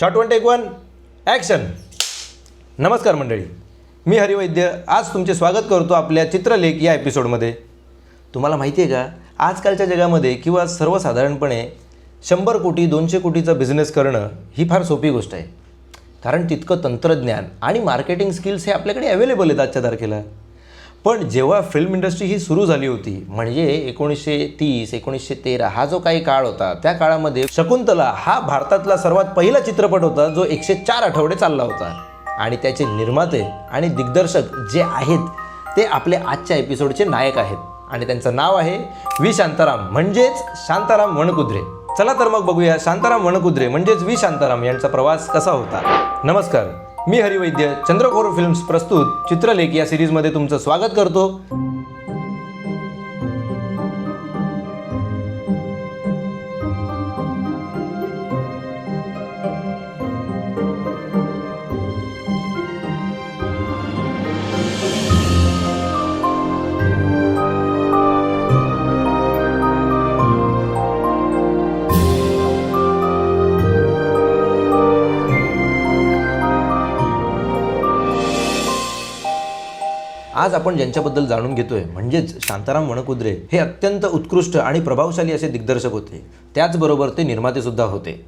Shot one take one action नमस्कार मंडळी. मी हरिवैद्य. आज तुमचे स्वागत करतो आपल्या चित्रलेख या एपिसोडमध्ये तुम्हाला माहिती आहे का? आजकालच्या जगामध्ये किंवा सर्वसाधारणपणे शंभर कोटी दोनशे कोटीचा बिझनेस करणं ही फार सोपी गोष्ट आहे. कारण तितकं तंत्रज्ञान आणि मार्केटिंग स्किल्स हे आपल्याकडे अवेलेबल आहेत आजच्या तारखेला. पण जेव्हा फिल्म इंडस्ट्री ही सुरू झाली होती म्हणजे एकोणीसशे तीस एकोणीसशे तेरा हा जो काही काळ होता त्या काळामध्ये शकुंतला हा भारतातला सर्वात पहिला चित्रपट होता जो एकशे चार आठवडे चालला होता. आणि त्याचे निर्माते आणि दिग्दर्शक जे आहेत ते आपले आजच्या एपिसोडचे नायक आहेत. आणि त्यांचं नाव आहे व्ही. शांताराम म्हणजेच शांताराम वणकुद्रे. चला तर मग बघूया शांताराम वणकुद्रे म्हणजेच व्ही. शांताराम यांचा प्रवास कसा होता. नमस्कार. मी हरिवैद्य चंद्रकोर फिल्म्स प्रस्तुत चित्रलेख या सिरीजमध्ये तुमचं स्वागत करतो. आज आपण ज्यांच्याबद्दल जाणून घेतोय म्हणजेच शांताराम वणकुद्रे हे अत्यंत उत्कृष्ट आणि प्रभावशाली असे दिग्दर्शक होते. त्याचबरोबर ते निर्माते सुद्धा होते.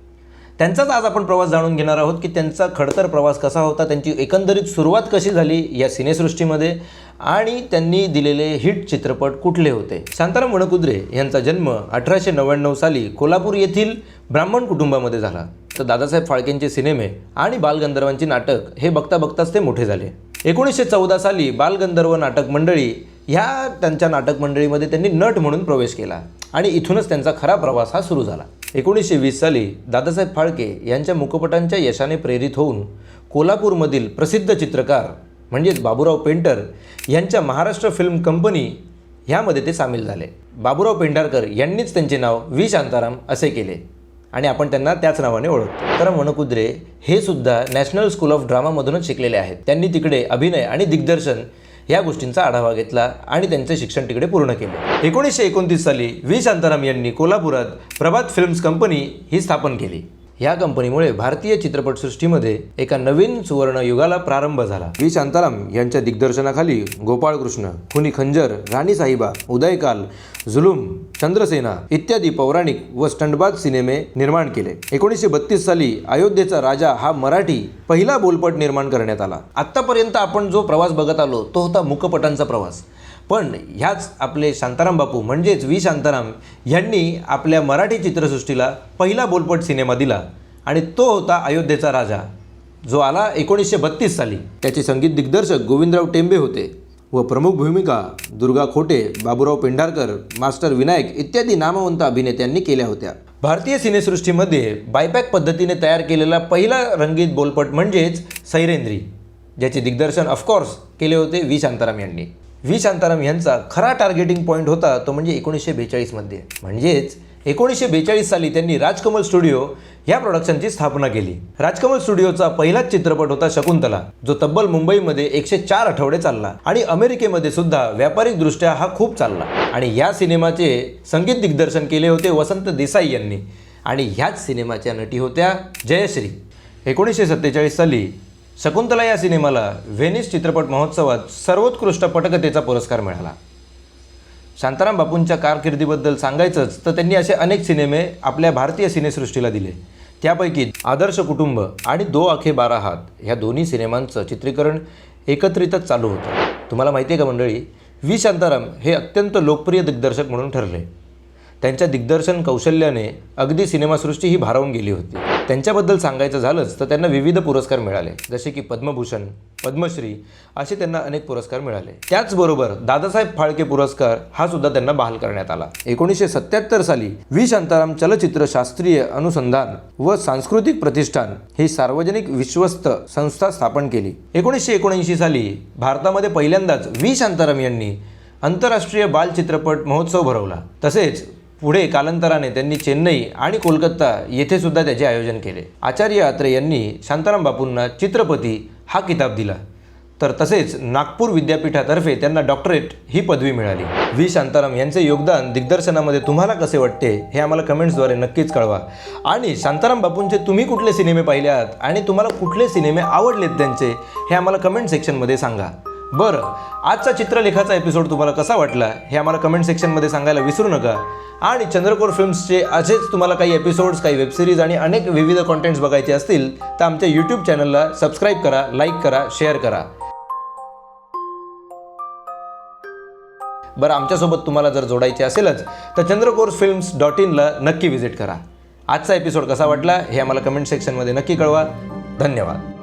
त्यांचाच आज आपण प्रवास जाणून घेणार आहोत की त्यांचा खडतर प्रवास कसा होता त्यांची एकंदरीत सुरुवात कशी झाली या सिनेसृष्टीमध्ये आणि त्यांनी दिलेले हिट चित्रपट कुठले होते? शांताराम वणकुद्रे यांचा जन्म अठराशे नव्याण्णव साली कोल्हापूर येथील ब्राह्मण कुटुंबामध्ये झाला. तर दादासाहेब फाळकेंचे सिनेमे आणि बालगंधर्वांची नाटक हे बघता बघताच ते मोठे झाले. एकोणीसशे चौदा साली बालगंधर्व नाटक मंडळी ह्या त्यांच्या नाटक मंडळीमध्ये त्यांनी नट म्हणून प्रवेश केला आणि इथूनच त्यांचा खरा प्रवास हा सुरू झाला. एकोणीसशे वीस साली दादासाहेब फाळके यांच्या मुखपटांच्या यशाने प्रेरित होऊन कोल्हापूरमधील प्रसिद्ध चित्रकार म्हणजेच बाबूराव पेंटर यांच्या महाराष्ट्र फिल्म कंपनी ह्यामध्ये ते सामील झाले. बाबूराव पेंढारकर यांनीच त्यांचे नाव व्ही शांताराम असे केले. आणि आपण त्यांना त्याच नावाने ओळखतो. तर मणकुद्रे हे सुद्धा नॅशनल स्कूल ऑफ ड्रामामधूनच शिकलेले आहेत. त्यांनी तिकडे अभिनय आणि दिग्दर्शन या गोष्टींचा आढावा घेतला आणि त्यांचे शिक्षण तिकडे पूर्ण केले. एकोणीसशे एकोणतीस साली व्ही शांताराम यांनी कोल्हापुरात प्रभात फिल्म्स कंपनी ही स्थापन केली. या कंपनीमुळे भारतीय चित्रपटसृष्टीमध्ये एका नवीन सुवर्ण युगाला प्रारंभ झाला. व्ही. शांताराम यांच्या दिग्दर्शनाखाली गोपाळकृष्ण खुनी खंजर राणी साहिबा उदयकाल जुलूम चंद्रसेना इत्यादी पौराणिक व स्टंटबाज सिनेमे निर्माण केले. एकोणीसशे बत्तीस साली अयोध्येचा राजा हा मराठी पहिला बोलपट निर्माण करण्यात आला. आत्तापर्यंत आपण जो प्रवास बघत आलो तो होता मुकपटांचा प्रवास. पण ह्याच आपले शांताराम बापू म्हणजेच व्ही शांताराम यांनी आपल्या मराठी चित्रसृष्टीला पहिला बोलपट सिनेमा दिला आणि तो होता अयोध्येचा राजा. जो आला एकोणीसशे बत्तीस साली. त्याचे संगीत दिग्दर्शक गोविंदराव टेंबे होते व प्रमुख भूमिका दुर्गा खोटे बाबूराव पेंढारकर मास्टर विनायक इत्यादी नामवंत अभिनेत्यांनी केल्या होत्या. भारतीय सिनेसृष्टीमध्ये बायपॅक पद्धतीने तयार केलेला पहिला रंगीत बोलपट म्हणजेच सैरेंद्री ज्याचे दिग्दर्शन ऑफकोर्स केले होते व्ही शांताराम यांनी. व्ही शांताराम यांचा खरा टार्गेटिंग पॉईंट होता तो म्हणजे एकोणीसशे बेचाळीसमध्ये म्हणजेच एकोणीसशे बेचाळीस साली त्यांनी राजकमल स्टुडिओ या प्रोडक्शनची स्थापना केली. राजकमल स्टुडिओचा पहिलाच चित्रपट होता शकुंतला जो तब्बल मुंबईमध्ये एकशे चार आठवडे चालला आणि अमेरिकेमध्ये सुद्धा व्यापारिकदृष्ट्या हा खूप चालला. आणि या सिनेमाचे संगीत दिग्दर्शन केले होते वसंत देसाई यांनी. आणि ह्याच सिनेमाच्या नटी होत्या जयश्री. एकोणीसशे सत्तेचाळीस साली शकुंतला या सिनेमाला व्हेनिस चित्रपट महोत्सवात सर्वोत्कृष्ट पटकथेचा पुरस्कार मिळाला. शांताराम बापूंच्या कारकिर्दीबद्दल सांगायचंच तर त्यांनी असे अनेक सिनेमे आपल्या भारतीय सिनेसृष्टीला दिले. त्यापैकी आदर्श कुटुंब आणि दो आखे बारा हात ह्या दोन्ही सिनेमांचं चित्रीकरण एकत्रितच चालू होतं. तुम्हाला माहिती आहे का मंडळी व्ही. शांताराम हे अत्यंत लोकप्रिय दिग्दर्शक म्हणून ठरले. त्यांच्या दिग्दर्शन कौशल्याने अगदी सिनेमासृष्टी ही भारावून गेली होती. त्यांच्याबद्दल सांगायचं झालंच तर त्यांना विविध पुरस्कार मिळाले. जसे की पद्मभूषण पद्मश्री असे त्यांना अनेक पुरस्कार मिळाले. त्याचबरोबर दादासाहेब फाळके पुरस्कार हा सुद्धा त्यांना बहाल करण्यात आला. एकोणीसशे सत्याहत्तर साली व्ही. शांताराम चलचित्र शास्त्रीय अनुसंधान व सांस्कृतिक प्रतिष्ठान ही सार्वजनिक विश्वस्त संस्था स्थापन केली. एकोणीसशे एकोणऐंशी साली भारतामध्ये पहिल्यांदाच व्ही. शांताराम यांनी आंतरराष्ट्रीय बालचित्रपट महोत्सव भरवला. तसेच पुढे कालांतराने त्यांनी चेन्नई आणि कोलकाता येथे सुद्धा त्याचे आयोजन केले. आचार्य आत्रे यांनी शांताराम बापूंना चित्रपती हा किताब दिला. तर तसेच नागपूर विद्यापीठातर्फे त्यांना डॉक्टरेट ही पदवी मिळाली. व्ही. शांताराम यांचे योगदान दिग्दर्शनामध्ये तुम्हाला कसे वाटते हे आम्हाला कमेंट्सद्वारे नक्कीच कळवा. आणि शांताराम बापूंचे तुम्ही कुठले सिनेमे पाहिले आहात आणि तुम्हाला कुठले सिनेमे आवडलेत त्यांचे हे आम्हाला कमेंट सेक्शनमध्ये सांगा. बरं आजचा चित्रलेखाचा एपिसोड तुम्हाला कसा वाटला हे आम्हाला कमेंट सेक्शनमध्ये सांगायला विसरू नका. आणि चंद्रकोर फिल्म्सचे असेच तुम्हाला काही एपिसोड्स काही वेबसिरीज आणि अनेक विविध कॉन्टेंट्स बघायचे असतील तर आमच्या यूट्यूब चॅनलला सबस्क्राईब करा लाईक करा शेअर करा. बरं आमच्यासोबत तुम्हाला जर जोडायचे असेलच तर चंद्रकोर फिल्म्स डॉट इनला नक्की व्हिजिट करा. आजचा एपिसोड कसा वाटला हे आम्हाला कमेंट सेक्शनमध्ये नक्की कळवा. धन्यवाद.